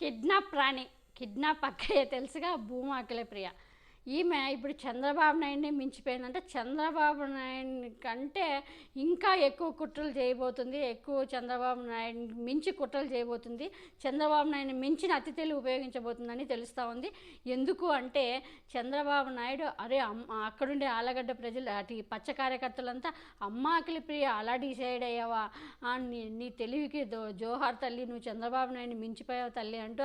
Kidnap రాణి kidnap అక్కయ్య తెలుసుగా? భూమాకులే ప్రియ. ఈమె ఇప్పుడు చంద్రబాబు నాయుడిని మించిపోయిందంటే చంద్రబాబు నాయుడు కంటే ఇంకా ఎక్కువ కుట్రలు చేయబోతుంది ఎక్కువ చంద్రబాబు నాయుడు మించి కుట్రలు చేయబోతుంది చంద్రబాబు నాయుడు మించిన అతిథులు ఉపయోగించబోతుందని తెలుస్తూ ఉంది. ఎందుకు అంటే చంద్రబాబు నాయుడు అరే అమ్మ అక్కడుండే ఆలగడ్డ ప్రజలు అటు పచ్చ కార్యకర్తలంతా అమ్మ ప్రియ అలా డిసైడ్ అయ్యావా నీ నీ తెలివికి దో జోహార్ తల్లి నువ్వు చంద్రబాబు నాయుడిని మించిపోయావు తల్లి అంటూ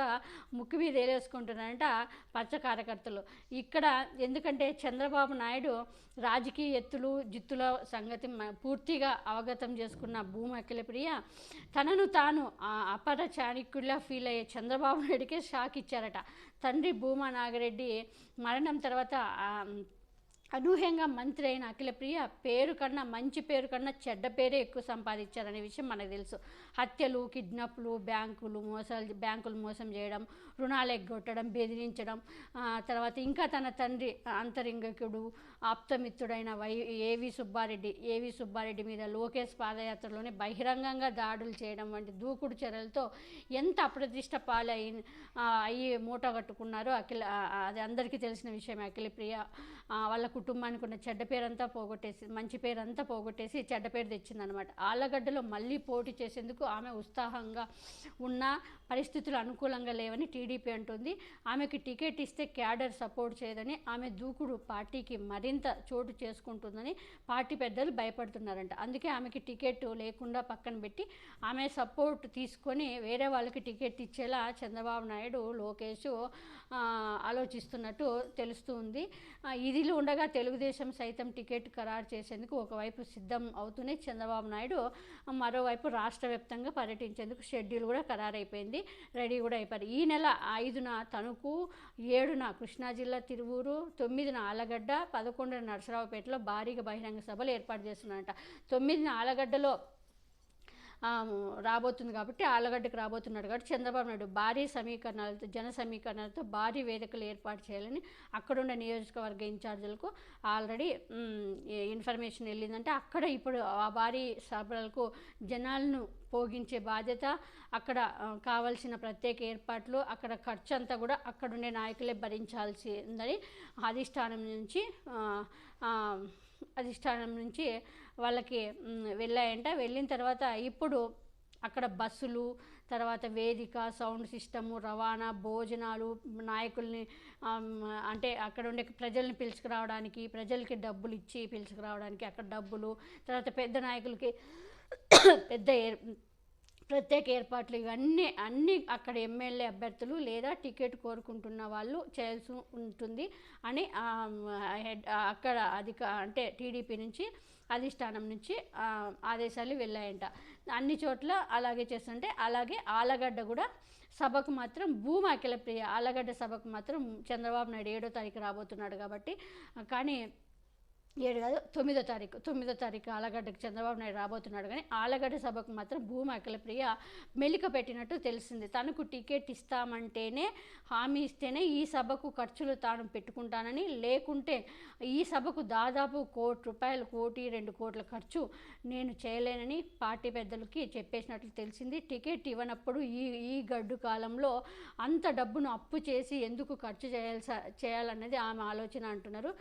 ముక్కు మీద వేలేసుకుంటున్నారంట పచ్చ కార్యకర్తలు. ఇక్కడ ఎందుకంటే చంద్రబాబు నాయుడు రాజకీయ ఎత్తులు జిత్తుల సంగతి పూర్తిగా అవగతం చేసుకున్న భూమి అఖిలప్రియ తనను తాను అపర చాణిక్యుల్లా ఫీల్ అయ్యే చంద్రబాబు నాయుడికే షాక్ ఇచ్చారట. తండ్రి భూమా నాగిరెడ్డి మరణం తర్వాత అనూహ్యంగా మంత్రి అయిన అఖిలప్రియ పేరు కన్నా మంచి పేరు కన్నా చెడ్డ పేరే ఎక్కువ సంపాదించారనే విషయం మనకు తెలుసు. హత్యలు కిడ్నాప్లు బ్యాంకులు మోసాలు బ్యాంకులు మోసం చేయడం రుణాలు ఎగ్గొట్టడం బెదిరించడం తర్వాత ఇంకా తన తండ్రి అంతరింగకుడు ఆప్తమిత్రుడైన వై ఏవి సుబ్బారెడ్డి ఏవి సుబ్బారెడ్డి మీద లోకేష్ పాదయాత్రలోనే బహిరంగంగా దాడులు చేయడం వంటి దూకుడు చర్యలతో ఎంత అప్రతిష్ట పాలయి అయ్యి మూట కట్టుకున్నారో అఖిల అది అందరికీ తెలిసిన విషయం అఖిలప్రియ. వాళ్ళ కుటుంబానికి ఉన్న చెడ్డ పేరంతా పోగొట్టేసి మంచి పేరంతా పోగొట్టేసి చెడ్డ పేరు తెచ్చిందనమాట ఆళ్ళగడ్డలో మళ్ళీ పోటీ చేసేందుకు ఆమె ఉత్సాహంగా ఉన్న పరిస్థితులు అనుకూలంగా లేవని టీడీపీ అంటుంది. ఆమెకి టికెట్ ఇస్తే క్యాడర్ సపోర్ట్ చేయదని ఆమె దూకుడు పార్టీకి మరింత చోటు చేసుకుంటుందని పార్టీ పెద్దలు భయపడుతున్నారంట. అందుకే ఆమెకి టికెట్ లేకుండా పక్కన పెట్టి ఆమె సపోర్ట్ తీసుకొని వేరే వాళ్ళకి టికెట్ ఇచ్చేలా చంద్రబాబు నాయుడు లోకేష్ ఆలోచిస్తున్నట్టు తెలుస్తుంది ఉంది. ఇదిలో ఉండగా తెలుగుదేశం సైతం టికెట్ ఖరారు చేసేందుకు ఒకవైపు సిద్ధం అవుతూనే చంద్రబాబు నాయుడు మరోవైపు రాష్ట్ర వ్యాప్తంగా పర్యటించేందుకు షెడ్యూల్ కూడా ఖరారైపోయింది. రెడీ కూడా అయిపోయారు. ఈ నెల ఐదున తణుకు ఏడున కృష్ణా జిల్లా తిరువూరు తొమ్మిదిన ఆలగడ్డ పదకొండున నరసరావుపేటలో భారీగా బహిరంగ సభలు ఏర్పాటు చేస్తున్నారంట. తొమ్మిదిన ఆలగడ్డలో రాబోతుంది కాబట్టి ఆలగడ్డకు రాబోతున్నాడు కాబట్టి చంద్రబాబు నాయుడు భారీ సమీకరణాలతో జన సమీకరణాలతో భారీ వేదికలు ఏర్పాటు చేయాలని అక్కడున్న నియోజకవర్గ ఇన్ఛార్జీలకు ఆల్రెడీ ఇన్ఫర్మేషన్ వెళ్ళిందంటే అక్కడ ఇప్పుడు ఆ భారీ సభలకు జనాలను పోగించే బాధ్యత అక్కడ కావలసిన కావాల్సిన ప్రత్యేక ఏర్పాట్లు అక్కడ ఖర్చు అంతా కూడా అక్కడుండే నాయకులే భరించాల్సి ఉందని అధిష్టానం నుంచి అధిష్టానం నుంచి వాళ్ళకి వెళ్ళాయంట. వెళ్ళిన తర్వాత ఇప్పుడు అక్కడ బస్సులు తర్వాత వేదిక సౌండ్ సిస్టము రవాణా భోజనాలు నాయకుల్ని అంటే అక్కడ ఉండే ప్రజల్ని పిలుచుకురావడానికి ప్రజలకి డబ్బులు ఇచ్చి పిలుచుకురావడానికి అక్కడ డబ్బులు తర్వాత పెద్ద నాయకులకి పెద్ద ఏర్ ప్రత్యేక ఏర్పాట్లు ఇవన్నీ అన్నీ అక్కడ ఎమ్మెల్యే అభ్యర్థులు లేదా టికెట్ కోరుకుంటున్న వాళ్ళు చేయాల్సి ఉంటుంది అని హెడ్ అక్కడ అధిక అంటే టీడీపీ నుంచి అధిష్టానం నుంచి ఆదేశాలు వెళ్ళాయంట. అన్ని చోట్ల అలాగే చేస్తుంటే అలాగే ఆలగడ్డ కూడా సభకు మాత్రం భూమి అఖిల ప్రియ ఆలగడ్డ సభకు మాత్రం చంద్రబాబు నాయుడు ఏడో తారీఖు రాబోతున్నాడు కాబట్టి కానీ ఏడు కాదు తొమ్మిదో తారీఖు తొమ్మిదో తారీఖు ఆలగడ్డకు చంద్రబాబు నాయుడు రాబోతున్నాడు కానీ ఆలగడ్డ సభకు మాత్రం భూమి అఖిలప్రియ మెలిక పెట్టినట్టు తెలిసింది. తనకు టికెట్ ఇస్తామంటేనే హామీ ఇస్తేనే ఈ సభకు ఖర్చులు తాను పెట్టుకుంటానని లేకుంటే ఈ సభకు దాదాపు కోటి రూపాయలు కోటి రెండు కోట్ల ఖర్చు నేను చేయలేనని పార్టీ పెద్దలకి చెప్పేసినట్లు తెలిసింది. టికెట్ ఇవ్వనప్పుడు ఈ ఈ గడ్డు కాలంలో అంత డబ్బును అప్పు చేసి ఎందుకు ఖర్చు చేయాల్సి చేయాలన్నది ఆమె ఆలోచన అంటున్నారు.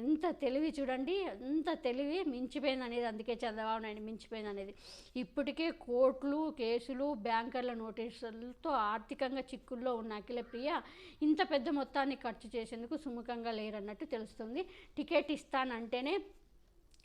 ఎంత తెలివి చూడండి. అంత తెలివి మించిపోయింది అనేది అందుకే చంద్రబాబు నాయుడు మించిపోయింది అనేది ఇప్పటికే కోర్టులు కేసులు బ్యాంకర్ల నోటీసులతో ఆర్థికంగా చిక్కుల్లో ఉన్న అఖిల ప్రియ ఇంత పెద్ద మొత్తాన్ని ఖర్చు చేసేందుకు సుముఖంగా లేరన్నట్టు తెలుస్తుంది. టికెట్ ఇస్తానంటేనే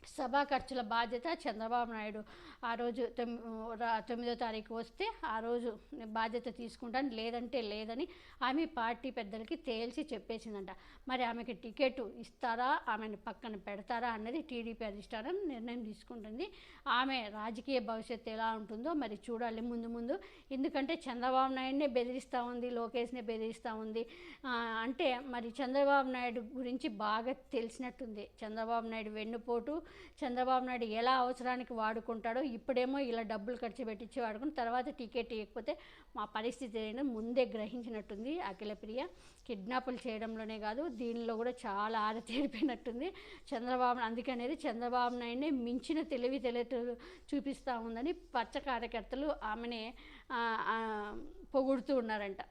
సభా ఖర్చుల బాధ్యత చంద్రబాబు నాయుడు. ఆ రోజు తొమ్మి రా- తొమ్మిదో తారీఖు వస్తే ఆ రోజు బాధ్యత తీసుకుంటాను. లేదంటే లేదని ఆమె పార్టీ పెద్దలకి తేల్చి చెప్పేసిందంట. మరి ఆమెకి టికెట్ ఇస్తారా? ఆమెను పక్కన పెడతారా? అన్నది టీడీపీ అధిష్టానం నిర్ణయం తీసుకుంటుంది. ఆమె రాజకీయ భవిష్యత్తు ఎలా ఉంటుందో మరి చూడాలి ముందు ముందు. ఎందుకంటే చంద్రబాబు నాయుడినే బెదిరిస్తూ ఉంది లోకేష్నే బెదిరిస్తూ ఉంది. అంటే మరి చంద్రబాబు నాయుడు గురించి బాగా తెలిసినట్టుంది. చంద్రబాబు నాయుడు వెన్నుపోటు చంద్రబాబు నాయుడు ఎలా అవసరానికి వాడుకుంటాడో ఇప్పుడేమో ఇలా డబ్బులు ఖర్చు పెట్టించి వాడుకుని తర్వాత టికెట్ ఇవ్వకపోతే మా పరిస్థితి ఏంటో ముందే గ్రహించినట్టుంది అఖిల ప్రియ. కిడ్నాపులు చేయడంలోనే కాదు దీనిలో కూడా చాలా ఆరతేరిపోయినట్టుంది చంద్రబాబు అందుకనేది చంద్రబాబు నాయుడిని మించిన తెలివి తెలియటలు చూపిస్తూ ఉందని పచ్చ కార్యకర్తలు ఆమెనే పొగుడుతూ ఉన్నారంట.